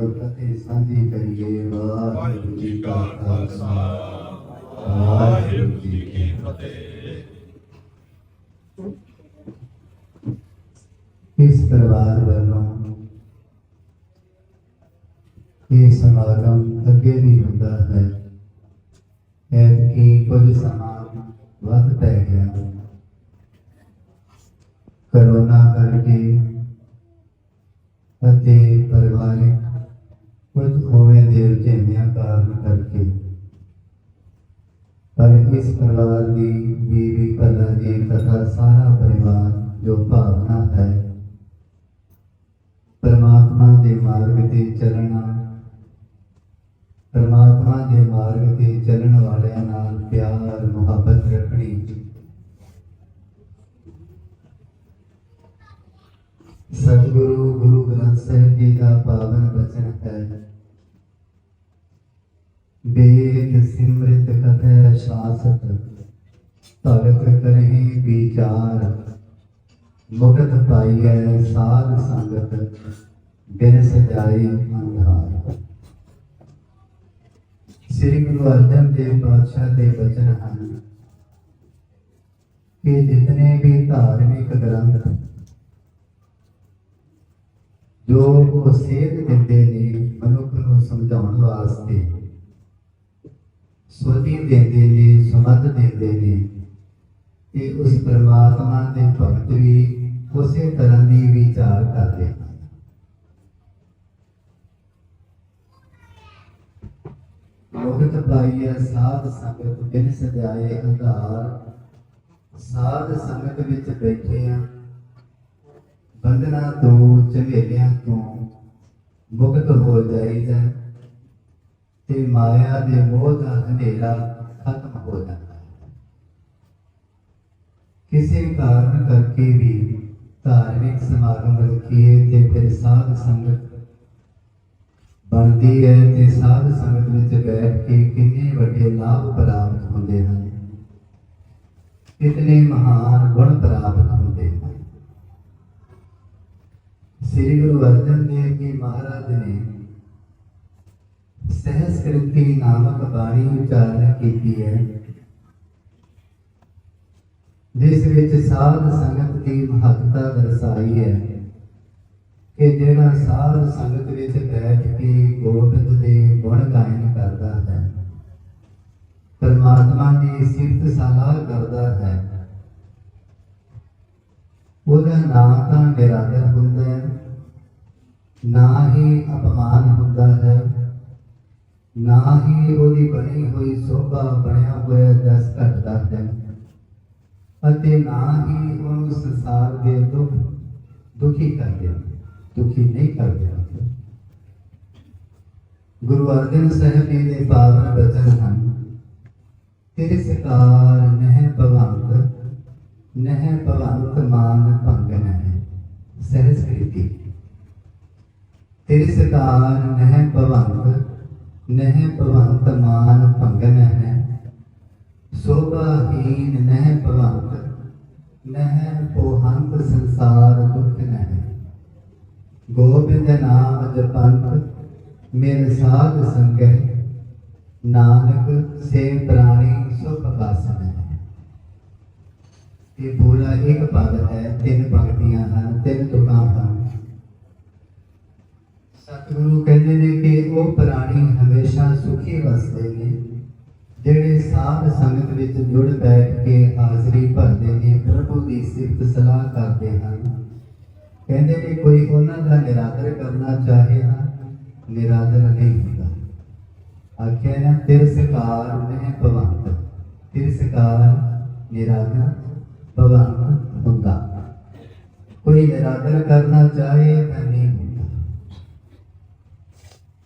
ਗੁਰਕਤੇ ਸਾਂਝੀ ਕਰੀਏ ਵਾਹਿਗੁਰੂ ਜੀ ਕਾ ਖਾਲਸਾ ਵਾਹਿਗੁਰੂ ਜੀ ਕੀ ਫਤਿਹ। ਜੋ ਭਾਵਨਾ ਹੈ। ਪਰਮਾਤਮਾ ਦੇ ਮਾਰਗ ਤੇ ਚੱਲਣਾ, ਪਰਮਾਤਮਾ ਦੇ ਮਾਰਗ ਤੇ ਚੱਲਣ ਵਾਲਿਆਂ ਨਾਲ ਪਿਆਰ, ਮੁਹੱਬਤ ਰੱਖਣੀ। ਸਤਿਗੁਰੂ, ਗੁਰੂ ਗ੍ਰੰਥ ਸਾਹਿਬ ਜੀ ਦਾ ਪਾਵਨ ਬਚਨ ਹੈ। ਬੇਦ ਸਿਮਰਿਤ ਕਥੈ, ਸ਼ਾਸਤ, ਭਗਤ ਕਰਹਿ ਵਿਚਾਰ। ਮੁਕਤ ਪਾਈਐ ਸਾਧ ਸੰਗਤ, ਬਿਨ ਸਜਾਈ ਅੰਧਾਰ। ਸ੍ਰੀ ਗੁਰੂ ਅਰਜਨ ਦੇਵ ਪਾਤਸ਼ਾਹ ਦੇ ਬਚਨ ਹਨ, ਕਿ ਜਿਤਨੇ ਵੀ ਧਾਰਮਿਕ ਗ੍ਰੰਥ ਜੋ ਉਹ ਸੇਧ ਦਿੰਦੇ ਨੇ ਮਨੁੱਖ ਨੂੰ ਸਮਝਾਉਣ ਵਾਸਤੇ, ਸੁਰਤੀ ਦਿੰਦੇ ਨੇ ਸਮਝ ਦਿੰਦੇ ਨੇ, ਤੇ ਉਸ ਪਰਮਾਤਮਾ ਦੇ ਭਗਤ ਵੀ ਉਸੇ ਤਰ੍ਹਾਂ ਦੀ ਵਿਚਾਰ ਕਰਦੇ ਹਨ ਮੁਕਤ ਪਾਈਐ, ਸਾਧ ਸੰਗਤ ਬਿਨ ਸਜਾਏ ਅੰਧਾਰ। ਸਾਧ ਸੰਗਤ ਵਿੱਚ ਬੈਠੇ ਆ ਬੰਧਨਾਂ ਤੋਂ, ਝਵੇਲਿਆਂ ਤੋਂ ਮੁਕਤ ਹੋ ਜਾਈਦਾ ਤੇ ਮਾਇਆ ਦੇ ਮੋਹ ਦਾ ਹਨੇਰਾ ਖਤਮ ਹੋ ਜਾਂਦਾ ਹੈ। ਕਿਸੇ ਕਾਰਨ ਕਰਕੇ ਵੀ ਧਾਰਮਿਕ ਸਮਾਗਮ ਰੱਖੀਏ ਤੇ ਫਿਰ ਸਾਧ ਸੰਗਤ ਬਣਦੀ ਹੈ ਤੇ ਸਾਧ ਸੰਗਤ ਵਿੱਚ ਬੈਠ ਕੇ ਕਿੰਨੇ ਵੱਡੇ ਲਾਭ ਪ੍ਰਾਪਤ ਹੁੰਦੇ ਹਨ। ਕਿਤਨੇ ਮਹਾਨ ਗੁਣ ਪ੍ਰਾਪਤ ਹੁੰਦੇ ਹਨ। ਸ੍ਰੀ ਗੁਰੂ ਅਰਜਨ ਦੇਵ ਜੀ ਮਹਾਰਾਜ ਨੇ ਸਹਿਸਕ੍ਰਿਤੀ ਨਾਮਕ ਬਾਣੀ ਉਚਾਰਨ ਕੀਤੀ ਹੈ। ਜਿਸ ਵਿੱਚ ਸਾਧ ਸੰਗਤ ਦੀ ਮਹੱਤਤਾ ਦਰਸਾਈ ਹੈ ਕਿ ਜਿਹੜਾ ਸਾਧ ਸੰਗਤ ਵਿੱਚ ਬੈਠ ਕੇ ਗੋਬਿੰਦ ਦੇ ਗੁਣ ਗਾਇਨ ਕਰਦਾ ਹੈ, ਪਰਮਾਤਮਾ ਦੀ ਸਿਫਤ ਸਲਾਹ ਕਰਦਾ ਹੈ, ਉਹਦਾ ਨਾਂ ਤਾਂ ਨਿਰਾਦਰ ਹੁੰਦਾ ਹੈ, ਨਾ ਹੀ ਅਪਮਾਨ ਹੁੰਦਾ ਹੈ, ਨਾ ਹੀ ਉਹਦੀ ਬਣੀ ਹੋਈ ਸੋਭਾ ਬਣਿਆ ਹੋਇਆ ਦਸ ਘਟਦਾ ਹੈ। ਅਤੇ ਨਾ ਹੀ ਉਹਨੂੰ ਸੰਸਾਰ ਦੇ ਦੁੱਖ ਦੁਖੀ ਕਰ ਹਨ, ਦੁਖੀ ਨਹੀਂ ਕਰ ਹਨ। ਗੁਰੂ ਅਰਜਨ ਸਾਹਿਬ ਜੀ ਦੇ ਪਾਵਨ ਬਚਨ ਹਨ ਤੇਰੇ ਸਕਾਰ ਨਹਿ ਭਵੰਤ ਨਹਿ ਭਵੰਤ ਮਾਨ ਭੰਗਨ ਹੈ ਸਹਿਜ ਕ੍ਰਿਤੀ ਤੇਰੇ ਸਕਾਰ ਨਹਿ ਭਵੰਤ ਨਹਿ ਭਵੰਤ ਮਾਨ ਭੰਗਨ ਹੈ ਸੋਭਾਹੀਨ ਨਹਿ ਭਵੰਤ, ਨਹਿ ਪੋਹੰਤ ਸੰਸਾਰ ਦੁਖ ਨਹਿ। ਗੋਬਿੰਦ ਨਾਮ ਜਪੰਤ ਮੇਰ ਸਾਧ ਸੰਗਹਿ, ਨਾਨਕ ਸੇ ਪ੍ਰਾਣੀ ਸੁਖ ਬਾਸਨ ਇਹ ਪੂਰਾ ਇੱਕ ਪਦ ਹੈ, ਤਿੰਨ ਭਗਤੀਆਂ ਹਨ, ਤਿੰਨ ਤੁਕਾਂ ਹਨ। ਸਤਿਗੁਰੂ ਕਹਿੰਦੇ ਨੇ ਕਿ ਉਹ ਪ੍ਰਾਣੀ ਹਮੇਸ਼ਾ ਸੁਖੀ ਵਸਦੇ ਨੇ। ਜਿਹੜੇ ਸਾਧ ਸੰਗਤ ਵਿੱਚ ਜੁੜ ਬੈਠ ਕੇ ਹਾਜ਼ਰੀ ਭਰਦੇ ਨੇ, ਪ੍ਰਭੂ ਦੀ ਸਿਫਤ ਸਲਾਹ ਕਰਦੇ ਹਨ। ਕਹਿੰਦੇ ਨੇ, ਕੋਈ ਉਹਨਾਂ ਦਾ ਨਿਰਾਦਰ ਕਰਨਾ ਚਾਹੇ ਨਾ, ਨਿਰਾਦਰ ਨਹੀਂ ਹੁੰਦਾ। ਆਖਿਆ ਨਾ, ਤਿਰਸਕਾਰ ਨਹੀਂ ਭਵੰਤ, ਤਿਰਸਕਾਰ ਨਿਰਾਦਰ ਭਵੰਤ ਹੁੰਦਾ। ਕੋਈ ਨਿਰਾਦਰ ਕਰਨਾ ਚਾਹੇ ਤਾਂ ਨਹੀਂ ਹੁੰਦਾ।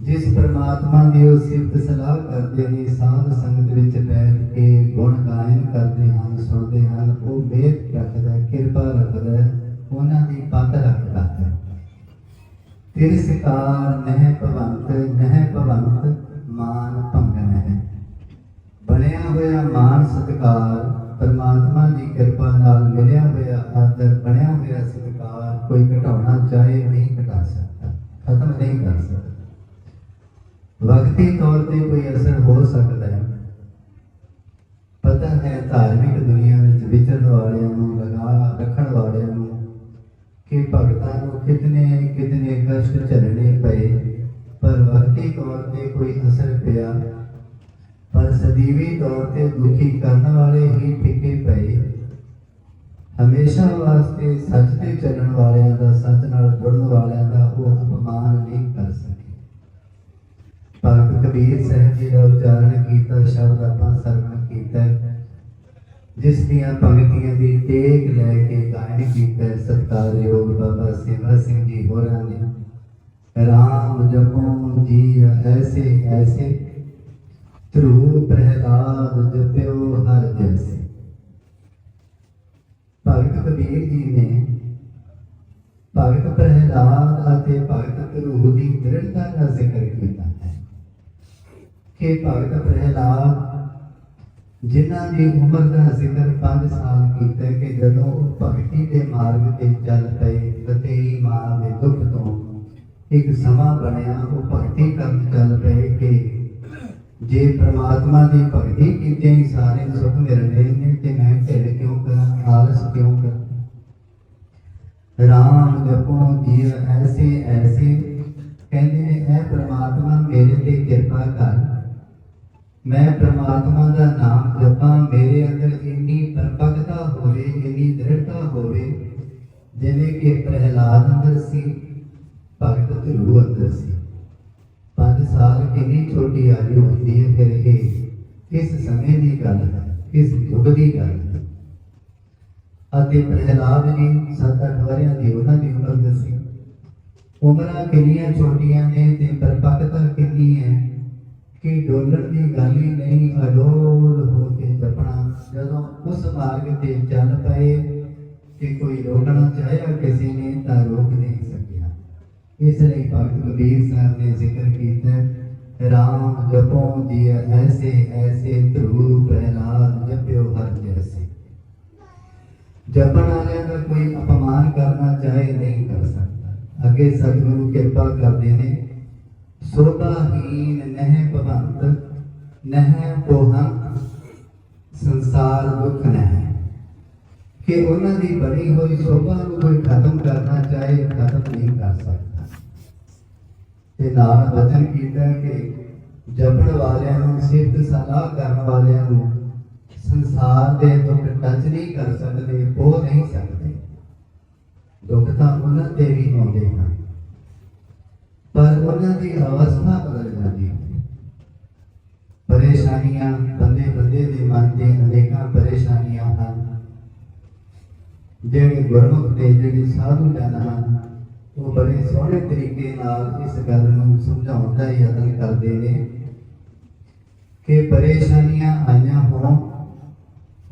ਜਿਸ ਪ੍ਰਮਾਤਮਾ ਦੀ ਉਹ ਸਿਫਤ ਸਲਾਹ ਕਰਦੇ ਨੇ, ਸਾਧ ਸੰਗਤ ਵਿੱਚ ਬੈਠ ਕੇ ਗੁਣ ਗਾਇਨ ਕਰਦੇ ਹਨ, ਸੁਣਦੇ ਹਨ, ਉਹ ਮੇਰ ਰੱਖਦਾ ਕਿਰਪਾ ਰੱਖਦਾ ਉਹਨਾਂ ਦੀ ਪੱਤ ਰੱਖਦਾ ਹੈ। ਤਿਰਸਕਾਰ ਨਹਿ ਭਵੰਤ ਨਹਿ ਭਵੰਤ ਮਾਨ ਭੰਗਨ ਹੈ। ਬਣਿਆ ਹੋਇਆ ਮਾਨ ਸਤਿਕਾਰ ਪਰਮਾਤਮਾ ਦੀ ਕਿਰਪਾ ਨਾਲ ਮਿਲਿਆ ਹੋਇਆ ਆਦਰ, ਬਣਿਆ ਹੋਇਆ ਸਤਿਕਾਰ ਕੋਈ ਘਟਾਉਣਾ ਚਾਹੇ ਨਹੀਂ ਘਟਾ ਸਕਦਾ, ਖਤਮ ਨਹੀਂ ਕਰ ਸਕਦਾ। ਵਕਤੀ ਤੌਰ ਤੇ ਕੋਈ ਅਸਰ ਹੋ ਸਕਦਾ ਹੈ। ਪਤਾ ਹੈ, ਧਾਰਮਿਕ ਦੁਨੀਆ ਵਿੱਚ ਵਿਚਰਨ ਵਾਲਿਆਂ ਨੂੰ, ਲਗਾ ਰੱਖਣ ਵਾਲਿਆਂ ਨੂੰ ਕਿ ਭਗਤਾਂ ਨੂੰ ਕਿਤਨੇ ਕਿਤਨੇ ਕਸ਼ਟ ਝੱਲਣੇ ਪਏ, ਪਰ ਵਕਤੀ ਤੌਰ ਤੇ ਕੋਈ ਅਸਰ ਪਿਆ। ਪਰ ਸਦੀਵੀ ਤੌਰ ਤੇ ਦੁਖੀ ਕਰਨ ਵਾਲੇ ਹੀ ਫਿੱਕੇ ਪਏ। ਹਮੇਸ਼ਾ ਵਾਸਤੇ ਸੱਚ ਤੇ ਚੱਲਣ ਵਾਲਿਆਂ ਦਾ, ਸੱਚ ਨਾਲ ਜੁੜਨ ਵਾਲਿਆਂ ਦਾ ਉਹ ਅਪਮਾਨ ਨਹੀਂ ਕਰ ਭਗਤ ਕਬੀਰ ਸਾਹਿਬ ਜੀ ਦਾ ਉਚਾਰਨ ਕੀਤਾ ਸ਼ਬਦ ਆਪਾਂ ਸਰਵਣ ਕੀਤਾ। ਜਿਸ ਦੀਆਂ ਪੰਕਤੀਆਂ ਦੀ ਟੇਕ ਲੈ ਕੇ ਗਾਇਨ ਕੀਤਾ ਹੈ, ਸਤਿਕਾਰਯੋਗ ਬਾਬਾ ਸੇਵਾ ਸਿੰਘ ਜੀ ਹੋਰਾਂ ਨੇ। ਰਾਮ ਜਪੋ ਜੀ ਐਸੇ ਐਸੇ ਧਰੂ ਪ੍ਰਹਿਲਾਦ ਜਪਿਓ ਹਰ ਜੈਸੇ। ਭਗਤ ਕਬੀਰ ਜੀ ਨੇ ਭਗਤ ਪ੍ਰਹਿਲਾਦ ਅਤੇ ਭਗਤ ਧਰੂ ਦੀ ਦ੍ਰਿੜਤਾ ਦਾ ਜ਼ਿਕਰ ਕੀਤਾ। ਕਿ ਭਗਤ ਪ੍ਰਹਿਲਾਦ, ਜਿਨ੍ਹਾਂ ਦੀ ਉਮਰ ਦਾ ਜ਼ਿਕਰ 5 ਸਾਲ ਕੀਤਾ ਕਿ ਜਦੋਂ ਉਹ ਭਗਤੀ ਦੇ ਮਾਰਗ ਤੇ ਚੱਲ ਪਏ ਬਤੇਈ ਮਾਂ ਦੇ ਦੁੱਖ ਤੋਂ ਇੱਕ ਸਮਾਂ ਬਣਿਆ, ਉਹ ਭਗਤੀ ਕਰਨ ਚੱਲ ਪਏ ਕਿ ਜੇ ਪ੍ਰਮਾਤਮਾ ਦੀ ਭਗਤੀ ਕੀਤੇ ਹੀ ਸਾਰੇ ਸੁਖ ਮਿਲਣੇ ਨੇ, ਤੇ ਮੈਂ ਢਿੱਲ ਕਿਉਂ ਕਰਾਂ, ਆਲਸ ਕਿਉਂ ਕਰਾਂ? ਰਾਮ ਜਪੋ ਜੀ ਐਸੇ ਮੈਂ ਪ੍ਰਮਾਤਮਾ ਦਾ ਨਾਮ ਜਪਾਂ, ਮੇਰੇ ਅੰਦਰ ਇੰਨੀ ਪਰਪਕਤਾ ਹੋਵੇ, ਇੰਨੀ ਦ੍ਰਿੜਤਾ ਹੋਵੇ, ਜਿਵੇਂ ਕਿ ਪ੍ਰਹਿਲਾਦ ਅੰਦਰ ਸੀ, ਭਗਤ ਧਰੂ ਅੰਦਰ ਸੀ। ਪੰਜ ਸਾਲ ਕਿੰਨੀ ਛੋਟੀ ਆਯੂ ਹੁੰਦੀ ਹੈ ਫਿਰ ਇਹ, ਕਿਸ ਸਮੇਂ ਦੀ ਗੱਲ ਹੈ, ਕਿਸ ਯੁੱਗ ਦੀ ਗੱਲ ਹੈ? ਅਤੇ ਪ੍ਰਹਿਲਾਦ ਜੀ 7-8 ਵਰਿਆਂ ਦੀ ਉਹਨਾਂ ਦੀ ਉਮਰ ਦੱਸੀ। ਉਮਰਾਂ ਕਿੰਨੀਆਂ ਛੋਟੀਆਂ ਨੇ ਤੇ ਪਰਪਕਤਾ ਕਿੰਨੀ ਹੈ? ਕਿ ਡੋਲਣ ਦੀ ਗੱਲ ਹੀ ਨਹੀਂ, ਅਡੋਲ ਹੋ ਕੇ ਜਪਣਾ। ਜਦੋਂ ਉਸ ਮਾਰਗ ਤੇ ਚੱਲ ਪਏ ਕਿ ਕੋਈ ਰੋਕਣਾ ਚਾਹਿਆ ਕਿਸੇ ਨੇ ਤਾਂ ਰੋਕ ਨਹੀਂ ਸਕਿਆ। ਇਸ ਲਈ ਭਗਤ ਕਬੀਰ ਸਾਹਿਬ ਨੇ ਜ਼ਿਕਰ ਕੀਤਾ, ਰਾਮ ਜਪੋ ਜੀ ਐਸੇ ਐਸੇ ਧਰੂ ਪ੍ਰਹਿਲਾਦ ਜਪਿਓ ਹਰ ਜੈਸੇ। ਜਪਣ ਵਾਲਿਆਂ ਦਾ ਕੋਈ ਅਪਮਾਨ ਕਰਨਾ ਚਾਹੇ ਨਹੀਂ ਕਰ ਸਕਦਾ। ਅੱਗੇ ਸਤਿਗੁਰੂ ਕਿਰਪਾ ਕਰਦੇ ਨੇ। ਸੋਭਾਹੀਨ ਨਹਿ ਭਵੰਤ, ਨਹਿ ਪੋਹੰਤ, ਸੰਸਾਰ ਦੁੱਖ ਨਹਿ। ਕਿ ਉਹਨਾਂ ਦੀ ਬਣੀ ਹੋਈ ਸ਼ੋਭਾ ਨੂੰ ਕੋਈ ਖਤਮ ਕਰਨਾ ਚਾਹੇ, ਖਤਮ ਨਹੀਂ ਕਰ ਸਕਦਾ। ਤੇ ਨਾਲ ਵਚਨ ਕੀਤਾ ਕਿ ਜਪਣ ਵਾਲਿਆਂ ਨੂੰ ਸਿਫਤ ਸਲਾਹ ਕਰਨ ਵਾਲਿਆਂ ਨੂੰ ਸੰਸਾਰ ਦੇ ਦੁੱਖ ਟੱਚ ਨਹੀਂ ਕਰ ਸਕਦੇ ਉਹ ਨਹੀਂ ਸਕਦੇ। ਦੁੱਖ ਤਾਂ ਉਹਨਾਂ ਤੇ ਵੀ ਆਉਂਦੇ ਹਨ। ਪਰ ਉਹਨਾਂ ਦੀ ਅਵਸਥਾ ਬਦਲ ਜਾਂਦੀ ਪਰੇਸ਼ਾਨੀਆਂ ਬੰਦੇ ਬੰਦੇ ਦੇ ਮਨ ਤੇ ਅਨੇਕਾਂ ਪਰੇਸ਼ਾਨੀਆਂ ਹਨ। ਜਿਹੜੇ ਗੁਰਮੁਖ ਤੇ ਜਿਹੜੇ ਸਾਧੂ ਜਨ ਹਨ, ਉਹ ਬੜੇ ਸੋਹਣੇ ਤਰੀਕੇ ਨਾਲ ਇਸ ਗੱਲ ਨੂੰ ਸਮਝਾਉਣ ਦਾ ਯਤਨ ਕਰਦੇ ਨੇ ਕਿ ਪਰੇਸ਼ਾਨੀਆਂ ਆਈਆਂ ਹੋਣ,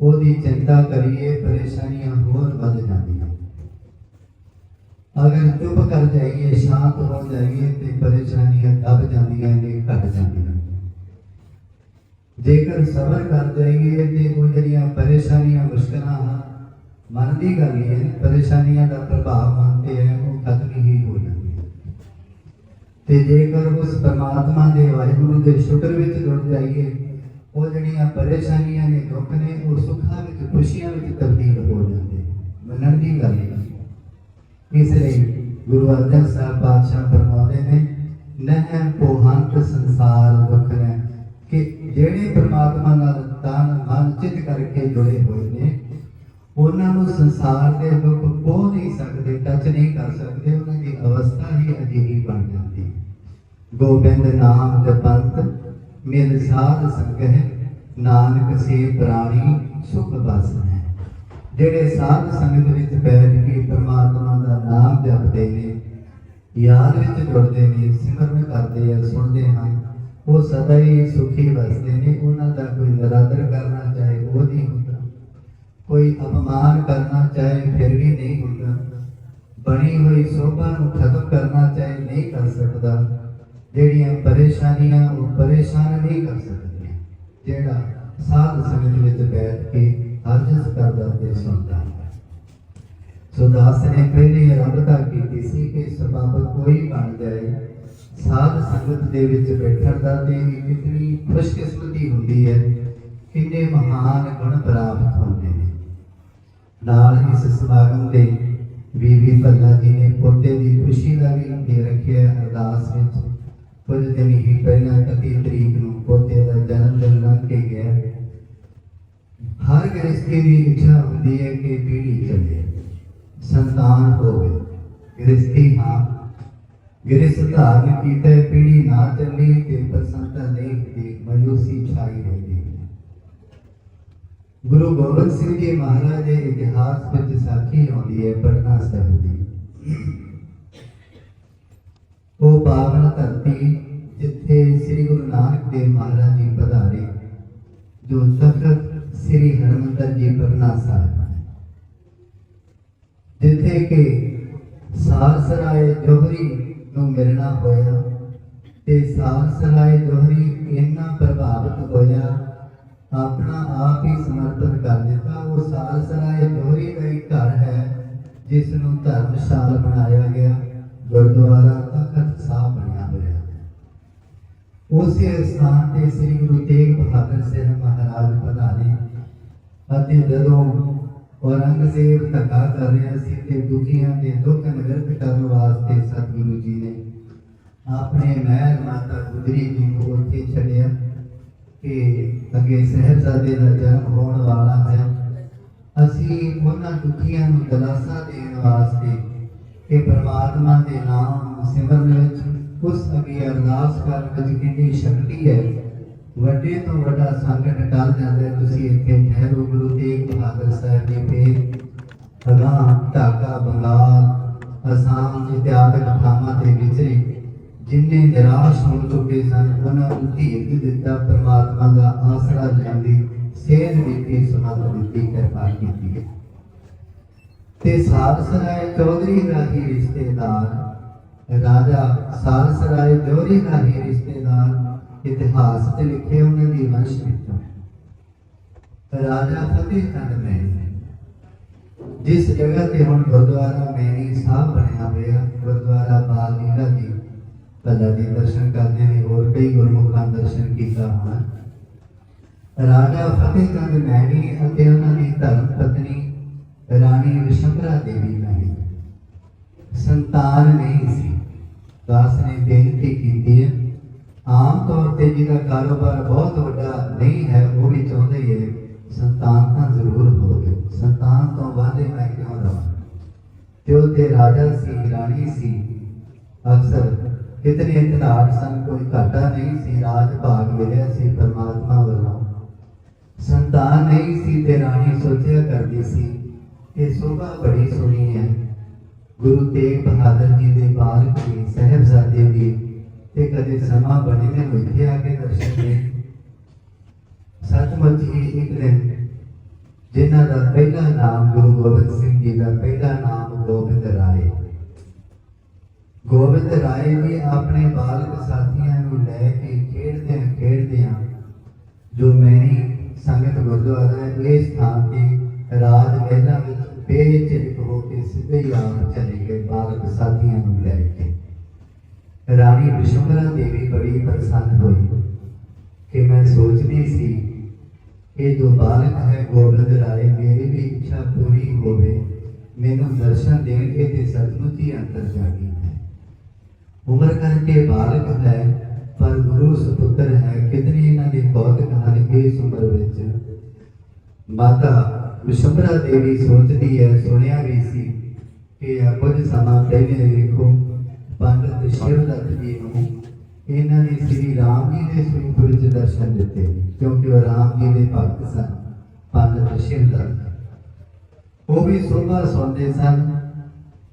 ਉਹਦੀ ਚਿੰਤਾ ਕਰੀਏ, ਪਰੇਸ਼ਾਨੀਆਂ ਹੋਰ ਵੱਧ ਜਾਂਦੀਆਂ। ਅਗਰ ਚੁੱਪ ਕਰ ਜਾਈਏ ਜਾਈਏ ਤੇ ਪਰੇਸ਼ਾਨੀਆਂ ਦਬ ਜਾਂਦੀਆਂ ਨੇ, ਘਟ ਜਾਂਦੀਆਂ ਜੇਕਰ ਸਬਰ ਕਰ ਜਾਈਏ ਤੇ ਉਹ ਜਿਹੜੀਆਂ ਪਰੇਸ਼ਾਨੀਆਂ, ਮੁਸ਼ਕਲਾਂ ਹਨ, ਮਨ ਦੀ ਗੱਲ ਹੈ, ਪਰੇਸ਼ਾਨੀਆਂ ਦਾ ਪ੍ਰਭਾਵ ਮਨ ਤੇ ਹੈ, ਉਹ ਖਤਮ ਹੀ ਹੋ ਜਾਂਦੀ ਤੇ ਜੇਕਰ ਉਸ ਪਰਮਾਤਮਾ ਦੇ ਵਾਹਿਗੁਰੂ ਦੇ ਸ਼ੁਕਰ ਵਿੱਚ ਜੁੜ ਜਾਈਏ, ਉਹ ਜਿਹੜੀਆਂ ਪਰੇਸ਼ਾਨੀਆਂ ਨੇ, ਦੁੱਖ ਨੇ, ਉਹ ਸੁੱਖਾਂ ਵਿੱਚ, ਖੁਸ਼ੀਆਂ ਵਿੱਚ ਤਬਦੀਲ ਹੋ ਜਾਂਦੇ ਮੰਨਣ ਦੀ ਗੱਲ ਹੈ। ਇਸ ਲਈ ਗੁਰੂ ਅਰਜਨ ਸਾਹਿਬ ਪਾਤਸ਼ਾਹ ਫਰਮਾਉਂਦੇ ਨੇ, ਨਹਿ ਪੋਹੰਤ ਸੰਸਾਰ ਦੁੱਖ ਕਿ ਜਿਹੜੇ ਪ੍ਰਮਾਤਮਾ ਨਾਲ ਤਨ ਮਨ ਚਿਤ ਕਰਕੇ ਜੁੜੇ ਹੋਏ ਨੇ, ਉਹਨਾਂ ਨੂੰ ਸੰਸਾਰ ਦੇ ਦੁੱਖ ਕੋ ਨਹੀਂ ਸਕਦੇ ਟੱਚ ਨਹੀਂ ਕਰ ਸਕਦੇ, ਉਹਨਾਂ ਦੀ ਅਵਸਥਾ ਹੀ ਅਜਿਹੀ ਬਣ ਜਾਂਦੀ ਗੋਬਿੰਦ ਨਾਮ ਜਪੰਤ, ਮਿਲ ਸਾਧ ਸੰਗਹਿ, ਨਾਨਕ ਸੇ ਪ੍ਰਾਣੀ ਸੁਖ ਬਸ ਹੈ ਜਿਹੜੇ ਸਾਧ ਸੰਗਤ ਵਿੱਚ ਬੈਠ ਕੇ ਪਰਮਾਤਮਾ ਦਾ ਨਾਮ ਜਪਦੇ ਨੇ, ਯਾਦ ਵਿੱਚ ਜੁੜਦੇ ਨੇ, ਸਿਮਰਨ ਕਰਦੇ ਆ, ਸੁਣਦੇ ਹਨ ਉਹ ਸਦਾ ਹੀ ਸੁਖੀ ਵਸਦੇ ਨੇ। ਉਹਨਾਂ ਦਾ ਕੋਈ ਨਰਾਦਰ ਕਰਨਾ ਚਾਹੇ ਉਹ ਨਹੀਂ ਹੁੰਦਾ, ਕੋਈ ਅਪਮਾਨ ਕਰਨਾ ਚਾਹੇ ਫਿਰ ਵੀ ਨਹੀਂ ਹੁੰਦਾ, ਬਣੀ ਹੋਈ ਸੋਭਾ ਨੂੰ ਖਤਮ ਕਰਨਾ ਚਾਹੇ ਨਹੀਂ ਕਰ ਸਕਦਾ, ਜਿਹੜੀਆਂ ਪਰੇਸ਼ਾਨੀਆਂ ਉਹ ਪਰੇਸ਼ਾਨ ਨਹੀਂ ਕਰ ਸਕਦੀਆਂ, ਜਿਹੜਾ ਸਾਧ ਸੰਗਤ ਵਿੱਚ ਬੈਠ ਕੇ ਅਰਜਸ ਕਰਦਾ ਤੇ ਸੋ ਨੇ ਪਹਿਲੀ ਆਰੰਭਤਾ ਕੀਤੀ ਸੀ ਕਿ ਸਬਬ ਕੋਈ ਬਣ ਜਾਏ। ਸਾਧ ਸੰਗਤ ਦੇ ਵਿੱਚ ਬੈਠਣ ਦਾ ਤੇ ਕਿੰਨੀ ਖੁਸ਼ਕਿਸਮਤੀ ਹੁੰਦੀ ਹੈ, ਕਿੰਨੇ ਮਹਾਨ ਗੁਣ ਪ੍ਰਾਪਤ ਹੁੰਦੇ ਨੇ। ਨਾਲ ਇਸ ਸਮਾਗਮ ਦੇ ਬੀਬੀ ਭੱਲਾ ਜੀ ਨੇ ਪੋਤੇ ਦੀ ਖੁਸ਼ੀ ਦਾ ਵੀ ਦੇ ਰੱਖਿਆ ਅਰਦਾਸ ਵਿੱਚ ਕੁਝ ਦਿਨ ਹੀ ਪਹਿਲਾਂ 31 ਤਰੀਕ ਨੂੰ ਪੋਤੇ ਦਾ ਜਨਮ ਦਿਨ ਲੰਘ ਕੇ ਗਿਆ। ਹਰ ਗ੍ਰਸਤੀ ਦੀ ਇੱਛਾ ਹੁੰਦੀ ਹੈ ਕਿ ਪੀੜੀ ਚੱਲੇ। ਸੰਤਾਨ ਹੋਵੇ। ਗ੍ਰਸਤੀ ਹਾਂ ਗ੍ਰਸਤ ਧਾਰਨ ਕੀਤਾ ਪੀੜ੍ਹੀ ਨਾ ਚੱਲੀ ਤੇ ਪ੍ਰਸੰਨਤਾ ਨਹੀਂ ਤੇ ਮਾਯੂਸੀ ਛਾਈ ਰਹਿੰਦੀ ਗੁਰੂ ਗੋਬਿੰਦ ਸਿੰਘ ਜੀ ਮਹਾਰਾਜ ਦੇ ਇਤਿਹਾਸ ਵਿੱਚ ਸਾਖੀ ਆਉਂਦੀ ਹੈ ਪਟਨਾ ਸਾਹਿਬ ਦੀ ਉਹ ਪਾਵਨ ਧਰਤੀ ਜਿੱਥੇ ਸ੍ਰੀ ਗੁਰੂ ਨਾਨਕ ਦੇਵ ਮਹਾਰਾਜ ਜੀ ਪਧਾਰੇ, ਜੋ ਤਖਤ ਸ੍ਰੀ ਹਰਮੰਦਰ ਜੀ ਪਟਨਾ ਸਾਹਿਬ ਜਿੱਥੇ ਕਿ ਸਾਰਸਰਾਏ ਜੋਹਰੀ ਨੂੰ ਮਿਲਣਾ ਹੋਇਆ ਤੇ ਸਾਰਸਰਾਏ ਜੋਹਰੀ ਇੰਨਾ ਪ੍ਰਭਾਵਿਤ ਹੋਇਆ, ਆਪਣਾ ਆਪ ਹੀ ਸਮਰਪਿਤ ਕਰ ਦਿੱਤਾ। ਉਹ ਸਾਰਸਰਾਏ ਜੋਹਰੀ ਦਾ ਇੱਕ ਘਰ ਹੈ, ਜਿਸ ਨੂੰ ਧਰਮਸ਼ਾਲ ਬਣਾਇਆ ਗਿਆ। ਗੁਰਦੁਆਰਾ ਤਖਤ ਸਾਹਿਬ ਬਣਿਆ ਹੋਇਆ ਹੈ। ਉਸੇ ਸਥਾਨ ਤੇ ਸ੍ਰੀ ਗੁਰੂ ਤੇਗ ਬਹਾਦਰ ਸਾਹਿਬ ਮਹਾਰਾਜ ਪ੍ਰਧਾਨੀ ਅਤੇ ਜਦੋਂ ਔਰੰਗਜ਼ੇਬ ਧੱਕਾ ਕਰ ਰਿਹਾ ਸੀ ਤੇ ਦੁਖੀਆਂ ਦੇ ਦੁੱਖ ਨਿਵਰਤ ਕਰਨ ਵਾਸਤੇ ਸਤਿਗੁਰੂ ਜੀ ਨੇ ਆਪਣੇ ਮਹਿਲ ਮਾਤਾ ਗੁਜਰੀ ਜੀ ਨੂੰ ਉੱਥੇ ਛੱਡਿਆ ਕਿ ਅੱਗੇ ਸਹਿਬਜ਼ਾਦੇ ਦਾ ਜਨਮ ਹੋਣ ਵਾਲਾ ਹੈ। ਅਸੀਂ ਉਹਨਾਂ ਦੁਖੀਆਂ ਨੂੰ ਦਲਾਸਾ ਦੇਣ ਵਾਸਤੇ ਕਿ ਪਰਮਾਤਮਾ ਦੇ ਨਾਮ ਸਿਮਰਨ ਵਿੱਚ ਉਸ ਅੱਗੇ ਅਰਦਾਸ ਕਰਨ ਵਿੱਚ ਕਿੰਨੀ ਸ਼ਕਤੀ ਹੈ। ਵੱਡੇ ਤੋਂ ਵੱਡਾ ਸੰਕਟ ਟਲ ਜਾਂਦਾ ਤੁਸੀਂ ਇੱਥੇ ਠਹਿਰੋ, ਗੁਰੂ ਤੇਗ ਬਹਾਦਰ ਸਾਹਿਬ ਜੀ ਫੇਰ ਅਗਾਂਹ ਢਾਕਾ ਬੰਗਾਲ, ਅਸਾਮ ਇਤਿਆਦਿਕ ਥਾਵਾਂ ਤੇ ਵਿਚਰੇ ਜਿਨ੍ਹਾਂ ਨਿਰਾਸ਼ ਹੋ ਚੁੱਕੇ ਸਨ, ਉਹਨਾਂ ਨੂੰ ਧੀਰਜ ਦਿੱਤਾ, ਪਰਮਾਤਮਾ ਦਾ ਆਸਰਾ ਲੈਣ ਦੀ ਸੇਧ ਦਿੱਤੀ ਸਮਤ ਦਿੱਤੀ, ਕਿਰਪਾ ਕੀਤੀ। ਹੈ ਤੇ ਸਾਰਸਰਾਏ ਚੌਧਰੀ ਦਾ ਰਿਸ਼ਤੇਦਾਰ, ਰਾਜਾ ਸਾਰਸਰਾਏ ਚੌਧਰੀ ਦਾ ਹੀ ਰਿਸ਼ਤੇਦਾਰ ਇਤਿਹਾਸ ਤੇ ਲਿਖੇ ਉਹਨਾਂ ਦੀ ਵੰਸ਼ ਵਿੱਚੋਂ ਰਾਜਾ ਫਤਿਹ ਚੰਦ ਮਹਿਲ ਜਿਸ ਜਗ੍ਹਾ ਤੇ ਹੁਣ ਗੁਰਦੁਆਰਾ ਮੈਨੀ ਸਾਹਿਬ ਬਣਿਆ ਹੋਇਆ, ਗੁਰਦੁਆਰਾ ਬਾਲ ਲੀਲਾ ਜੀ ਭੱਲਾ ਜੀ ਦਰਸ਼ਨ ਕਰਦੇ ਨੇ, ਹੋਰ ਕਈ ਗੁਰਮੁਖਾਂ ਦਰਸ਼ਨ ਕੀਤਾ ਹੋਣਾ। ਰਾਜਾ ਫਤਿਹ ਚੰਦ ਮਹਿਣੀ ਅਤੇ ਉਹਨਾਂ ਦੀ ਧਰਮ ਪਤਨੀ ਰਾਣੀ ਵਿਸ਼ੰਭਰਾ ਦੇਵੀ ਮਹਿਣੀ ਸੰਤਾਨ ਨਹੀਂ ਤੇ ਜਿਹਦਾ ਕਾਰੋਬਾਰ ਬਹੁਤ ਵੱਡਾ ਨਹੀਂ ਹੈ, ਉਹ ਵੀ ਚਾਹੁੰਦਾ ਹੀ ਹੈ, ਸੰਤਾਨ ਤਾਂ ਜ਼ਰੂਰ ਹੋਵੇ। ਸੰਤਾਨ ਤੋਂ ਵਾਦੇ ਮੈਂ ਕਿਉਂ ਰਵਾਂ? ਤੇ ਉਹ ਰਾਜਾ ਸੀ, ਰਾਣੀ ਸੀ। ਅਕਸਰ ਕਿਤਨੇ ਇਤਨਾਰ ਸਨ, ਕੋਈ ਘਾਟਾ ਨਹੀਂ ਸੀ, ਰਾਜ ਭਾਗ ਮਿਲਿਆ ਸੀ ਪਰਮਾਤਮਾ ਵੱਲੋਂ। ਸੰਤਾਨ ਨਹੀਂ ਸੀ ਤੇ ਰਾਣੀ ਸੋਚਿਆ ਕਰਦੀ ਸੀ ਕਿ ਸੋਭਾ ਬੜੀ ਸੋਹਣੀ ਹੈ। ਗੁਰੂ ਤੇਗ ਬਹਾਦਰ ਜੀ ਦੇ ਬਾਲਕ ਦੀ ਸਹਿਬਜ਼ਾਦੇ ਦੀ ਤੇ ਕਦੇ ਸਮਾਂ ਬਣੇ ਨੇ ਇੱਥੇ ਆ ਕੇ ਦਰਸ਼ਨ ਦੇ। ਸੱਚਮੁੱਚ ਹੀ ਇੱਕ ਦਿਨ ਜਿਨ੍ਹਾਂ ਦਾ ਪਹਿਲਾ ਨਾਮ ਗੁਰੂ ਗੋਬਿੰਦ ਸਿੰਘ ਜੀ ਦਾ ਪਹਿਲਾ ਨਾਮ ਗੋਬਿੰਦ ਰਾਏ। ਗੋਬਿੰਦ ਰਾਏ ਜੀ ਆਪਣੇ ਬਾਲਕ ਸਾਥੀਆਂ ਨੂੰ ਲੈ ਕੇ ਖੇਡਦੇ ਖੇਡਦੇ ਜੋ ਮੈਨੀ ਸੰਗਤ ਗੁਰਦੁਆਰਾ ਇਹ ਸਥਾਨ ਤੇ ਰਾਜ ਮਹਿਲਾ ਵਿੱਚ ਬੇਝਿਜਕ ਹੋ ਕੇ ਸਿੱਧੇ ਆਪ ਚਲੇ ਗਏ ਬਾਲਕ ਸਾਥੀਆਂ ਨੂੰ ਲੈ ਕੇ। ਰਾਣੀ ਵਿਸ਼ੰਭਰਾ ਦੇਵੀ ਬੜੀ ਪ੍ਰਸੰਨ ਹੋਈ ਕਿ ਮੈਂ ਸੋਚਦੀ ਸੀ ਇਹ ਜੋ ਬਾਲਕ ਹੈ ਗੋਬਿੰਦ ਰਾਏ, ਮੇਰੀ ਵੀ ਇੱਛਾ ਪੂਰੀ ਹੋਵੇ, ਮੈਨੂੰ ਦਰਸ਼ਨ ਦੇਣਗੇ ਤੇ ਸਤਿਗੁਰੂ ਜੀ ਅੰਦਰ ਜਾਗੀ ਉਮਰ ਕਰਕੇ ਬਾਲਕ ਹੈ, ਪਰ ਗੁਰੂ ਸੁਪੁੱਤਰ ਹੈ, ਕਿਤਨੀ ਇਹਨਾਂ ਦੀ ਬਹੁਤ ਕਹਾਣੀ ਇਸ ਉਮਰ ਵਿੱਚ। ਮਾਤਾ ਵਿਸ਼ੰਭਰਾ ਦੇਵੀ ਸੋਚਦੀ ਹੈ, ਸੁਣਿਆ ਵੀ ਸੀ ਕਿ ਆ ਕੁਝ ਸਮਾਂ ਪਹਿਲੇ ਦੇਖੋ ਵੇਖੋ ਪੰਡਤ ਸ਼ਿਵਦੱਤ ਜੀ ਨੂੰ, ਇਹਨਾਂ ਨੇ ਸ੍ਰੀ ਰਾਮ ਜੀ ਦੇ ਸਰੂਪ ਵਿੱਚ ਦਰਸ਼ਨ ਦਿੱਤੇ, ਕਿਉਂਕਿ ਉਹ ਰਾਮ ਜੀ ਦੇ ਭਗਤ ਸਨ ਪੰਡਤ ਸ਼ਿਵਦੱਤ ਉਹ ਵੀ ਸੋਭਾ ਸੁਣਦੇ ਸਨ।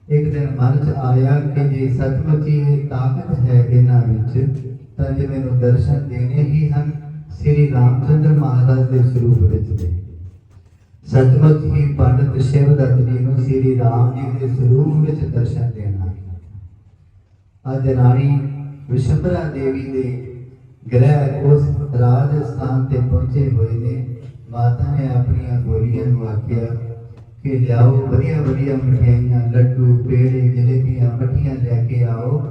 ਇੱਕ ਦਿਨ ਮਨ ਚ ਆਇਆ ਕਿ ਜੇ ਸੱਚਮੁੱਚ ਤਾਕਤ ਹੈ ਇਹਨਾਂ ਵਿੱਚ, ਤਾਂ ਜੇ ਮੈਨੂੰ ਦਰਸ਼ਨ ਦੇਣੇ ਹੀ ਹਨ, ਸ੍ਰੀ ਰਾਮਚੰਦਰ ਮਹਾਰਾਜ ਦੇ ਸਰੂਪ ਵਿੱਚ ਦੇ। ਸੱਚਮੁੱਚ ਹੀ ਪੰਡਤ ਸ਼ਿਵਦੱਤ ਜੀ ਨੂੰ ਸ੍ਰੀ ਰਾਮ ਜੀ ਦੇ ਸਰੂਪ ਵਿੱਚ ਦਰਸ਼ਨ ਦੇਣਾ ਅੱਜ ਰਾਣੀ ਵਿਸ਼ੰਭਰਾ ਦੇਵੀ ਦੇ ਗ੍ਰਹਿ ਉਸ ਰਾਜਸਥਾਨ ਤੇ ਪਹੁੰਚੇ ਹੋਏ ਨੇ। ਮਾਤਾ ਨੇ ਆਪਣੀਆਂ ਗੋਲੀਆਂ ਨੂੰ ਆਖਿਆ ਕਿ ਲਿਆਓ, ਵਧੀਆ ਵਧੀਆ ਮਠਿਆਈਆਂ, ਲੱਡੂ, ਪੇੜੇ, ਜਲੇਬੀਆਂ ਮੱਠੀਆਂ ਲੈ ਕੇ ਆਓ।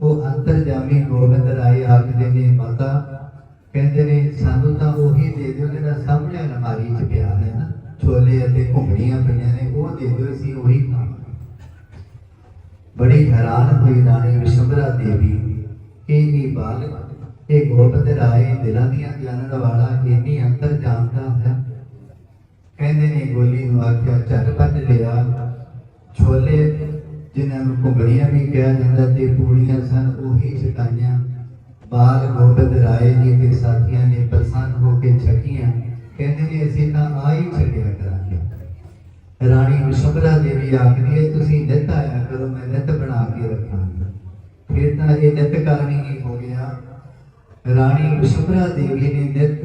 ਉਹ ਅੰਤਰਜਾਮੀ ਗੋਬਿੰਦ ਰਾਏ ਆਖਦੇ ਨੇ, ਮਾਤਾ, ਕਹਿੰਦੇ ਨੇ, ਸਾਨੂੰ ਤਾਂ ਉਹੀ ਦੇ ਦਿਓ ਜਿਹੜਾ ਸਾਹਮਣੇ ਅਲਮਾਰੀ 'ਚ ਪਿਆ ਹੈ ਨਾ। ਛੋਲੇ ਅਤੇ ਘੁੰਗਣੀਆਂ ਪਈਆਂ ਨੇ, ਉਹ ਦੇ ਦਿਓ, ਅਸੀਂ ਉਹੀ ਖਾਵਾਂਗੇ। ਬੜੀ ਹੈਰਾਨ ਹੋਈ ਰਾਣੀ ਵਿਸ਼ੰਬਰਾ ਦੇਵੀ। ਕਿ ਬਾਲਕ ਇਹ ਗੋਬਿੰਦ ਰਾਏ ਦਿਲਾਂ ਦੀਆਂ ਜਾਣਨ ਵਾਲਾ ਇੰਨੀ ਅੰਤਰ ਜਾਣਦਾ ਹੈ। ਕਹਿੰਦੇ ਨੇ ਗੋਲੀ ਨੂੰ ਆਖਿਆ ਝਟਪਟ ਲਿਆ। ਛੋਲੇ ਜਿਨ੍ਹਾਂ ਨੂੰ ਘੁੰਗਣੀਆਂ ਵੀ ਕਿਹਾ ਜਾਂਦਾ ਤੇ ਪੂੜੀਆਂ ਸਨ, ਉਹੀ ਛਕਾਈਆਂ ਬਾਲ ਗੋਬਿੰਦ ਰਾਏ ਜੀ ਦੇ ਸਾਥੀਆਂ ਨੇ ਪ੍ਰਸੰਨ ਹੋ ਕੇ ਛਕੀਆਂ। ਕਹਿੰਦੇ ਨੇ, ਅਸੀਂ ਤਾਂ ਆ ਹੀ ਛਕਿਆ ਕਰਾਂਗੇ। ਰਾਣੀ ਵਿਸ਼ਵਰਾ ਦੇਵੀ ਆਖਦੀ ਹੈ, ਤੁਸੀਂ ਨਿੱਤ ਆਇਆ ਕਰੋ, ਮੈਂ ਨਿੱਤ ਬਣਾ ਕੇ ਰੱਖਾਂਗਾ। ਫਿਰ ਤਾਂ ਇਹ ਨਿੱਤ ਕਰਨੀ ਹੀ ਹੋ ਗਿਆ। ਰਾਣੀ ਵਿਸ਼ਵਰਾ ਦੇਵੀ ਨੇ ਨਿੱਤ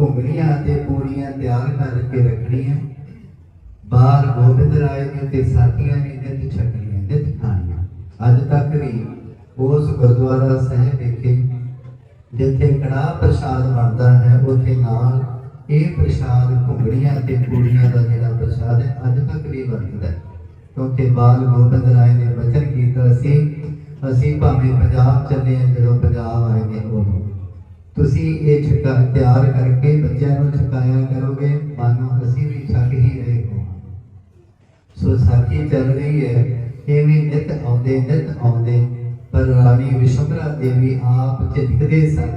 ਘੁੰਗਣੀਆਂ ਤੇ ਪੂੜੀਆਂ ਤਿਆਰ ਕਰਕੇ ਰੱਖਣੀਆਂ। ਬਾਲ ਗੋਬਿੰਦ ਰਾਏ ਜੀ ਤੇ ਸਾਥੀਆਂ ਨੇ ਨਿੱਤ ਛਕਣੀਆਂ, ਨਿੱਤ ਖਾਣੀਆਂ। ਅੱਜ ਤੱਕ ਵੀ ਉਸ ਗੁਰਦੁਆਰਾ ਸਾਹਿਬ ਵਿਖੇ ਜਿੱਥੇ ਕੜਾਹ ਪ੍ਰਸ਼ਾਦ ਬਣਦਾ ਹੈ, ਉੱਥੇ ਨਾਲ ਇਹ ਪ੍ਰਸ਼ਾਦ ਘੁੰਗੜੀਆਂ ਤੇ ਪੂੜੀਆਂ ਦਾ ਜਿਹੜਾ ਪ੍ਰਸ਼ਾਦ ਹੈ, ਅੱਜ ਤੱਕ ਵੀ ਵਰਤਦਾ ਹੈ। ਕਿਉਂਕਿ ਬਾਲ ਗੋਬਿੰਦ ਰਾਏ ਨੇ ਬਚਨ ਕੀਤਾ ਸੀ, ਅਸੀਂ ਭਾਵੇਂ ਪੰਜਾਬ ਚੱਲੇ ਹਾਂ, ਜਦੋਂ ਪੰਜਾਬ ਆਏ ਨੇ ਉਦੋਂ ਤੁਸੀਂ ਇਹ ਛਕਾ, ਤਿਆਰ ਕਰਕੇ ਬੱਚਿਆਂ ਨੂੰ ਛਕਾਇਆ ਕਰੋਗੇ, ਮਾਨੋ ਅਸੀਂ ਵੀ ਛਕ ਹੀ ਰਹੇ ਹਾਂ। ਸੋ ਸਾਖੀ ਚੱਲ ਰਹੀ ਹੈ ਇਵੇਂ ਨਿਤ ਆਉਂਦੇ ਨਿਤ ਆਉਂਦੇ, ਪਰ ਰਾਣੀ ਵਿਸ਼ਵਰਾ ਦੇਵੀ ਆਪ ਝਿਜਕਦੇ ਸਨ।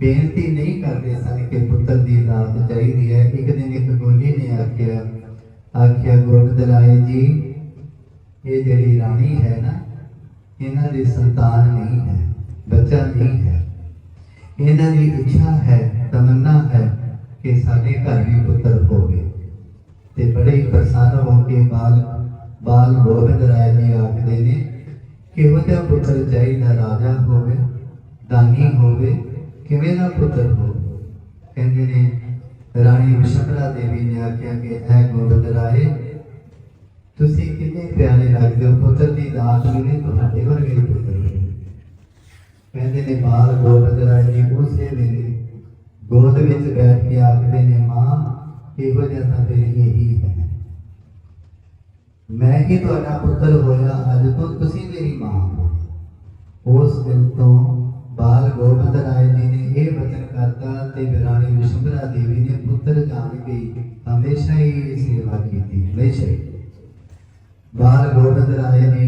ਬੇਨਤੀ ਨਹੀਂ ਕਰਦੇ ਸਨ ਕਿ ਪੁੱਤਰ ਦੀ ਦਾਤ ਚਾਹੀਦੀ ਹੈ। ਇੱਕ ਦਿਨ ਇੱਕ ਗੋਲੀ ਨੇ ਆਖਿਆ ਆਖਿਆ ਗੋਬਿੰਦ ਰਾਏ ਜੀ, ਇਹ ਜਿਹੜੀ ਰਾਣੀ ਹੈ ਨਾ, ਇਹਨਾਂ ਦੀ ਸੰਤਾਨ ਨਹੀਂ ਹੈ, ਬੱਚਾ ਨਹੀਂ ਹੈ। ਇਹਨਾਂ ਦੀ ਇੱਛਾ ਹੈ, ਤਮੰਨਾ ਹੈ ਕਿ ਸਾਡੇ ਘਰ ਵੀ ਪੁੱਤਰ ਹੋਵੇ। ਤੇ ਬੜੇ ਹੀ ਪ੍ਰਸੰਨ ਹੋ ਕੇ ਬਾਲ ਬਾਲ ਗੋਬਿੰਦ ਰਾਏ ਜੀ ਆਖਦੇ ਨੇ, ਕਿਹੋ ਜਿਹਾ ਪੁੱਤਰ ਚਾਹੀਦਾ, ਰਾਜਾ ਹੋਵੇ, ਦਾਨੀ ਹੋਵੇ ਕਿਵੇਂ ਦਾ ਪੁੱਤਰ ਹੋਵੇ ਕਹਿੰਦੇ ਨੇ ਰਾਣੀ ਵਿਸ਼ਵਰਾ ਦੇਵੀ ਨੇ ਆਖਿਆ ਕਿ ਐ ਗੋਬਿੰਦ ਰਾਏ ਤੁਸੀਂ ਕਿੰਨੇ ਪਿਆਰੇ ਲੱਗਦੇ ਹੋ ਪੁੱਤਰ ਦੀ ਦਾਤ ਮਿਲੇ ਤੁਹਾਡੇ ਵਰਗੇ ਹੀ ਪੁੱਤਰ ਮਿਲੇ ਕਹਿੰਦੇ ਨੇ ਬਾਲ ਗੋਬਿੰਦ ਰਾਏ ਜੀ ਉਸੇ ਵੇਲੇ ਗੋਦ ਵਿੱਚ ਬੈਠ ਕੇ ਆਖਦੇ ਨੇ ਮਾਂ ਇਹੋ ਜਿਹਾ ਤਾਂ ਫਿਰ ਇਹੀ ਹੈ ਮੈਂ ਹੀ ਤੁਹਾਡਾ ਪੁੱਤਰ ਹੋਇਆ ਅੱਜ ਤੋਂ ਤੁਸੀਂ ਮੇਰੀ ਮਾਂ ਹੋ ਉਸ ਦਿਨ ਤੋਂ ਬਾਲ ਗੋਬਿੰਦ ਰਾਏ ਜੀ ਨੇ ਇਹ ਵਚਨ ਕਰਤਾ ਤੇ ਵਿਰਾਣੀ ਵਿਸ਼ਵਰਾ ਦੇਵੀ ਨੇ ਪੁੱਤਰ ਜਾਣ ਕੇ ਹਮੇਸ਼ਾ ਹੀ ਸੇਵਾ ਕੀਤੀ। ਹਮੇਸ਼ਾ ਬਾਲ ਗੋਬਿੰਦ ਰਾਏ ਨੇ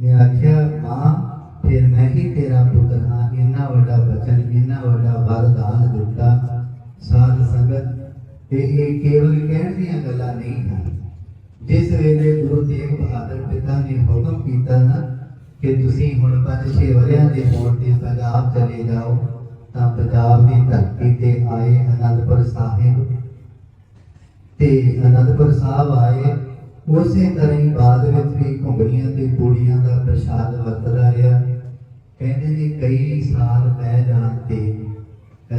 ਨੇ ਆਖਿਆ, ਮਾਂ, ਫਿਰ ਮੈਂ ਹੀ ਤੇਰਾ ਪੁੱਤਰ ਹਾਂ। ਇੰਨਾ ਵੱਡਾ ਬਚਨ, ਇੰਨਾ ਵੱਡਾ ਵਰਦਾਨ ਦਿੱਤਾ। ਸਾਧ ਸੰਗਤ ਇਹ ਇਹ ਕੇਵਲ ਕਹਿਣ ਦੀਆਂ ਗੱਲਾਂ ਨਹੀਂ ਹਨ। ਜਿਸ ਵੇਲੇ ਗੁਰੂ ਤੇਗ ਬਹਾਦਰ ਪਿਤਾ ਨੇ ਹੁਕਮ ਕੀਤਾ ਨਾ ਕਿ ਤੁਸੀਂ ਹੁਣ ਪੰਜ ਛੇ ਵਰਿਆਂ ਦੇ ਹੋਣ ਤੇ ਪੰਜਾਬ ਚਲੇ ਜਾਓ, ਤਾਂ ਪੰਜਾਬ ਦੀ ਧਰਤੀ ਤੇ ਆਏ ਅਨੰਦਪੁਰ ਸਾਹਿਬ। ਤੇ ਅਨੰਦਪੁਰ ਸਾਹਿਬ ਆਏ, ਉਸੇ ਤਰ੍ਹਾਂ ਹੀ ਬਾਅਦ ਵਿੱਚ ਵੀ ਘੁੰਗੜੀਆਂ ਤੇ ਪੂੜੀਆਂ ਦਾ ਪ੍ਰਸ਼ਾਦ ਵਰਤਦਾ ਰਿਹਾ। ਕਹਿੰਦੇ ਜੀ ਕਈ ਸਾਲ ਪੈ ਜਾਣ ਤੇ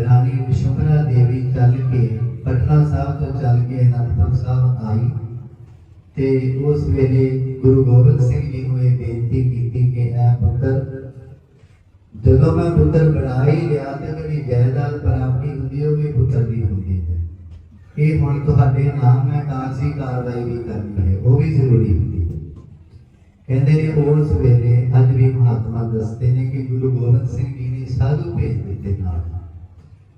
ਰਾਣੀ ਵਿਸ਼ਵਰਾ ਦੇਵੀ ਚੱਲ ਕੇ ਪਟਨਾ ਸਾਹਿਬ ਤੋਂ ਚੱਲ ਕੇ ਅਨੰਦਪੁਰ ਸਾਹਿਬ ਆਈ। ਤੇ ਉਸ ਵੇਲੇ ਗੁਰੂ ਗੋਬਿੰਦ ਸਿੰਘ ਜੀ ਨੂੰ ਇਹ ਬੇਨਤੀ ਕੀਤੀ ਕਿ ਇਹ ਪੁੱਤਰ, ਜਦੋਂ ਮੈਂ ਪੁੱਤਰ ਬਣਾ ਹੀ ਲਿਆ ਤੇ ਮੇਰੀ ਜਾਇਦਾਦ ਪ੍ਰਾਪਤੀ ਹੁੰਦੀ ਉਹ ਵੀ ਪੁੱਤਰ ਦੀ ਹੁੰਦੀ ਹੈ। ਇਹ ਹੁਣ ਤੁਹਾਡੇ ਨਾਮ ਮੈਂ ਕਾਗਜ਼ੀ ਕਾਰਵਾਈ ਵੀ ਕਰਨੀ ਹੈ, ਉਹ ਵੀ ਜ਼ਰੂਰੀ ਹੁੰਦੀ ਹੈ। ਕਹਿੰਦੇ ਨੇ ਉਸ ਵੇਲੇ ਅੱਜ ਵੀ ਮਹਾਤਮਾ ਦੱਸਦੇ ਨੇ ਕਿ ਗੁਰੂ ਗੋਬਿੰਦ ਸਿੰਘ ਜੀ ਨੇ ਸਾਧੂ ਭੇਜ ਦਿੱਤੇ ਨਾਲ।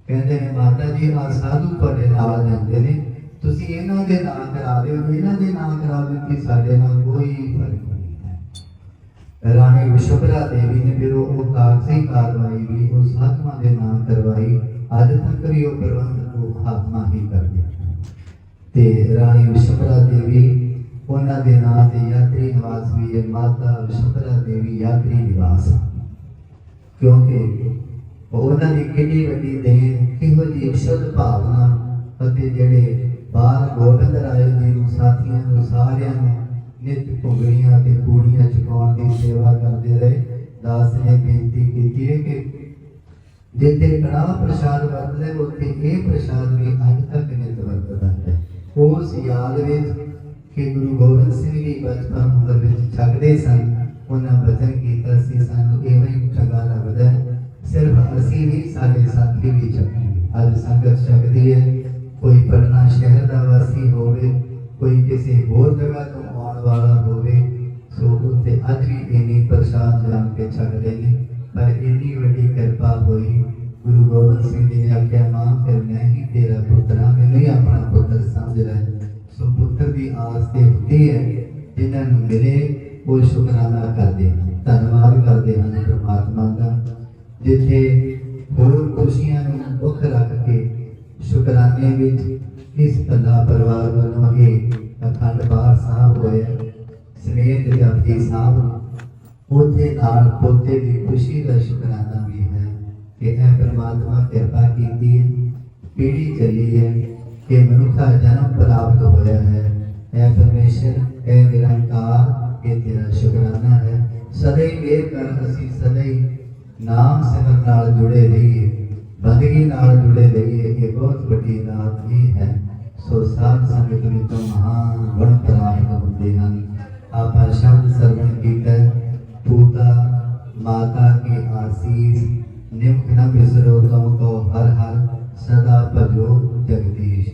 ਕਹਿੰਦੇ ਨੇ, ਮਾਤਾ ਜੀ ਆ ਸਾਧੂ ਤੁਹਾਡੇ ਨਾਲ ਜਾਂਦੇ ਨੇ। ਤੁਸੀਂ ਇਹਨਾਂ ਦੇ ਨਾਂ ਕਰਾ ਦਿਓ, ਇਹਨਾਂ ਦੇ ਨਾਂ ਕਰਾ ਦਿਓ ਸਾਡੇ ਨਾਲ ਕੋਈ ਫ਼ਰਕ ਨਹੀਂ ਰਾਣੀ ਵਿਸ਼ਵਰਾ ਦੇਵੀ ਨੇ ਫਿਰ ਉਹ ਕਾਗਜ਼ੀ ਕਾਰਵਾਈ ਵੀ ਉਹ ਸਾਧੂਆਂ ਦੇ ਨਾਂ ਕਰਵਾਈ, ਅੱਜ ਤੱਕ ਵੀ ਉਹ ਪ੍ਰਬੰਧ ਉਹ ਮਹਾਤਮਾ ਹੀ ਕਰਦੇ ਤੇ ਰਾਣੀ ਵਿਸ਼ਵਰਾ ਦੇਵੀ, ਉਹਨਾਂ ਦੇ ਨਾਂ ਤੇ ਯਾਤਰੀ ਨਿਵਾਸ ਵੀ ਹੈ, ਮਾਤਾ ਵਿਸ਼ਵਰਾ ਦੇਵੀ ਯਾਤਰੀ ਨਿਵਾਸ। ਕਿਉਂਕਿ ਉਹਨਾਂ ਦੀ ਕਿੰਨੀ ਵੱਡੀ ਦੇਣ, ਕਿਹੋ ਜਿਹੀ ਸ਼ੁੱਧ ਭਾਵਨਾ ਅਤੇ ਜਿਹੜੇ ਬਾਲ ਗੋਬਿੰਦ ਰਾਏ ਜੀ ਨੂੰ, ਸਾਥੀਆਂ ਨੂੰ, ਸਾਰਿਆਂ ਨੂੰ ਨਿਤ ਘੁੰਗੜੀਆਂ ਤੇ ਪੂੜੀਆਂ ਚੁਕਾਉਣ ਦੀ ਸੇਵਾ ਕਰਦੇ ਰਹੇ। ਦਾਸ ਨੇ ਬੇਨਤੀ ਕੀਤੀ ਹੈ ਕਿ ਜਿੱਥੇ ਕੜਾਹ ਪ੍ਰਸ਼ਾਦ ਵਰਤਦੇ ਉੱਥੇ ਇਹ ਪ੍ਰਸ਼ਾਦ ਵੀ ਅੱਜ ਤੱਕ ਨਿਤ ਵਰਤਦਾ ਹੈ। ਉਸ ਯਾਦ ਵਿੱਚ ਕਿ ਗੁਰੂ ਗੋਬਿੰਦ ਸਿੰਘ ਜੀ ਬਚਪਨ ਉਮਰ ਵਿੱਚ ਛਕਦੇ ਸਨ। ਉਹਨਾਂ ਬਚਨ ਕੀਤਾ ਸੀ, ਸਾਨੂੰ ਇਹੋ ਹੀ ਚੰਗਾ ਲੱਗਦਾ ਸਿਰਫ ਅਸੀਂ ਨਹੀਂ ਸਾਡੇ ਸਾਥੀ ਵੀ ਛਕਣਗੇ ਅੱਜ ਸੰਗਤ ਛਕਦੀ ਹੈ। ਕੋਈ ਪਟਨਾ ਸ਼ਹਿਰ ਕਿਸੇ ਹੋਰ ਜਗ੍ਹਾ ਤੋਂ ਆਉਣ ਵਾਲਾ ਹੋਵੇ, ਸੋ ਉੱਥੇ ਅੱਜ ਵੀ ਇੰਨੀ ਪ੍ਰਸ਼ਾਦ ਜਾਣ ਕੇ ਛਕਦੇ ਨੇ। ਪਰ ਇੰਨੀ ਵੱਡੀ ਕਿਰਪਾ ਹੋਈ, ਗੁਰੂ ਗੋਬਿੰਦ ਸਿੰਘ ਜੀ ਨੇ ਆਖਿਆ, ਮਾਂ, ਫਿਰ ਮੈਂ ਹੀ ਤੇਰਾ ਪੁੱਤਰ ਮੈਨੂੰ ਹੀ ਆਪਣਾ ਪੁੱਤਰ ਸਮਝ ਲੈ। ਸੋ ਪੁੱਤਰ ਦੀ ਆਸ ਤੇ ਹੁੰਦੀ ਹੈ, ਜਿਨ੍ਹਾਂ ਨੂੰ ਮਿਲੇ, ਉਹ ਸ਼ੁਕਰਾਨਾ ਕਰਦੇ ਹਨ, ਧੰਨਵਾਦ ਕਰਦੇ ਹਨ ਪ੍ਰਮਾਤਮਾ ਦਾ। ਜਿੱਥੇ ਹੋਰ ਖੁਸ਼ੀਆਂ ਨੂੰ ਮੁੱਖ ਰੱਖ ਕੇ ਸ਼ੁਕਰਾਨੇ ਵਿੱਚ ਇਸ ਭੱਲਾ ਪਰਿਵਾਰ ਵੱਲੋਂ ਇਹ ਅਖੰਡ ਪਾਠ ਸਾਹਿਬ ਹੋਇਆ। ਸਮੇਤ ਜਪਜੀ ਸਾਹਿਬ ਉਹਦੇ ਨਾਲ ਪੋਤੇ ਦੀ ਖੁਸ਼ੀ ਦਾ ਸ਼ੁਕਰਾਨਾ ਵੀ ਹੈ ਕਿ ਇਹ ਪ੍ਰਮਾਤਮਾ ਕਿਰਪਾ ਕੀਤੀ ਹੈ। ਪੀੜੀ ਚੱਲੀ ਹੈ ਕਿ ਮਨੁੱਖ ਜਨਮ ਪ੍ਰਾਪਤ ਹੋਇਆ ਹੈ। ਇਹ ਪਰਮੇਸ਼ਰ, ਇਹ ਨਿਰੰਕਾਰ ਇਹ ਤੇਰਾ ਸ਼ੁਕਰਾਨਾ ਹੈ। ਸਦਾ ਹੀ ਮੇਰ ਕਰ ਅਸੀਂ ਸਦਾ ਹੀ ਨਾਮ ਸਿਮਰਨ ਨਾਲ ਜੁੜੇ ਰਹੀਏ। ਬੰਦਗੀ ਨਾਲ ਜੁੜੇ ਰਹੀਏ, ਇਹ ਬਹੁਤ ਵੱਡੀ ਦਾਤ ਇਹ ਹੈ। ਸੋ ਸਾਧ ਸੰਗਤ ਵਿੱਚ ਮਹਾਨ ਗੁਣ ਪ੍ਰਾਪਤ ਹੁੰਦੇ ਹਨ ਆਪਾਂ ਸ਼ਬਦ ਸਰਵਣ ਕੀਤਾ ਪੂਤਾ ਮਾਤਾ ਕੀ ਆਸੀਸ ਨਿਮਕ ਨ ਬਿਸਰੋ ਤਮ ਕੋ ਹਰ ਹਰ ਸਦਾ ਭਜੋ ਜਗਦੀਸ਼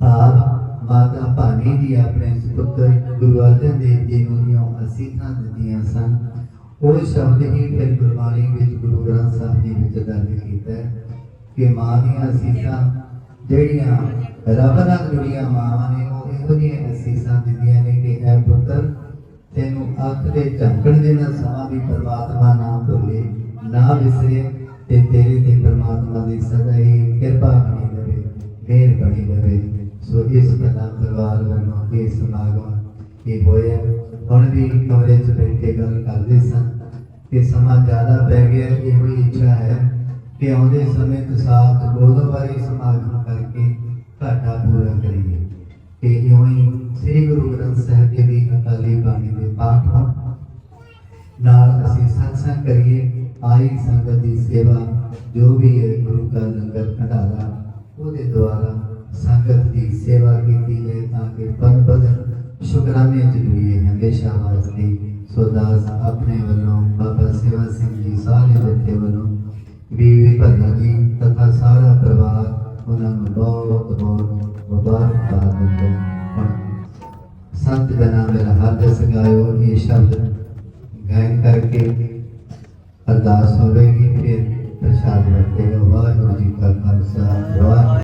ਭਾਵ ਮਾਤਾ ਭਾਨੀ ਜੀ ਆਪਣੇ ਸੁਪੁੱਤਰ ਗੁਰੂ ਅਰਜਨ ਦੇਵ ਜੀ ਨੂੰ ਦੀਆਂ ਅਸੀਸਾਂ ਦਿੱਤੀਆਂ ਸਨ ਉਹ ਸ਼ਬਦ ਹੀ ਫਿਰ ਗੁਰਬਾਣੀ ਵਿੱਚ ਗੁਰੂ ਗ੍ਰੰਥ ਸਾਹਿਬ ਜੀ ਵਿੱਚ ਦਰਜ ਕੀਤਾ ਹੈ ਕਿ ਮਾਂ ਦੀਆਂ ਅਸੀਸਾਂ ਜਿਹੜੀਆਂ ਰੱਬ ਨਾਲ ਜੁੜੀਆਂ ਮਾਵਾਂ ਨੇ ਉਹ ਇਹੋ ਜਿਹੀਆਂ ਅਸੀਸਾਂ ਦਿੰਦੀਆਂ ਨੇ ਕਿ ਐ ਪੁੱਤਰ ਤੈਨੂੰ ਅੱਖ ਦੇ ਝੰਕਣ ਦੇ ਨਾਲ ਸਮਾਂ ਵੀ ਪਰਮਾਤਮਾ ਨਾਮ ਭੁੱਲੇ ਨਾ ਵਿਸਰੇ ਤੇ ਤੇਰੇ ਤੇ ਪਰਮਾਤਮਾ ਦੀ ਸਦਾ ਹੀ ਕਿਰਪਾ ਬਣੀ ਰਹੇ ਮਿਹਰ ਬਣੀ ਰਹੇ ਸੋ ਇਸ ਕਲਾ ਪਰਿਵਾਰ ਵੱਲੋਂ ਇਹ ਸਮਾਗਮ ਇਹ ਹੋਇਆ ਹੁਣ ਵੀ ਕਮਰੇ 'ਚ ਬੈਠੇ ਗੱਲ ਕਰਦੇ ਸਨ ਕਿ ਸਮਾਂ ਜ਼ਿਆਦਾ ਪੈ ਗਿਆ ਇਹੋ ਹੀ ਇੱਛਾ ਹੈ ਕਿ ਆਉਂਦੇ ਸਮੇਂ ਤੁਸਾਤ ਗੋਦੋ ਵਾਰੀ ਸਮਾਗਮ ਕਰਕੇ ਘਾਟਾ ਪੂਰਾ ਕਰੀਏ ਕਿ ਇਉਂ ਹੀ ਸ੍ਰੀ ਗੁਰੂ ਗ੍ਰੰਥ ਸਾਹਿਬ ਜੀ ਦੀ ਅਕਾਲੀ ਬਾਣੀ ਦੇ ਪਾਠ ਨਾਲ ਅਸੀਂ ਸਤਸੰਗ ਕਰੀਏ। ਆਈ ਸੰਗਤ ਦੀ ਸੇਵਾ, ਜੋ ਵੀ ਹੈ ਗੁਰੂ ਦਾ ਲੰਗਰ ਭੰਡਾਰਾ, ਉਹਦੇ ਦੁਆਰਾ ਸੰਗਤ ਦੀ ਸੇਵਾ ਕੀਤੀ ਹੈ ਤਾਂ ਕਿ ਪਨ ਬਦਨ ਸ਼ੁਕਰਾਨੇ ਚ ਜੁੜੀਏ। ਹਮੇਸ਼ਾ ਵਾਸਤੇ ਸੋਦਾਸ ਆਪਣੇ ਵੱਲੋਂ, ਬਾਬਾ ਸੇਵਾ ਸਿੰਘ ਜੀ ਸਾਰੇ ਬੱਚੇ ਵੱਲੋਂ ਬੀਵੀ ਭੱਲਾ ਜੀ ਤਥਾ ਸਾਰਾ ਪਰਿਵਾਰ unang loob babang paagandang संत जनाब हर सगायो ये शब्द गायन करके अरदास होगी फिर प्रसाद रखेगा वाहगुरु जी का खालसा वाह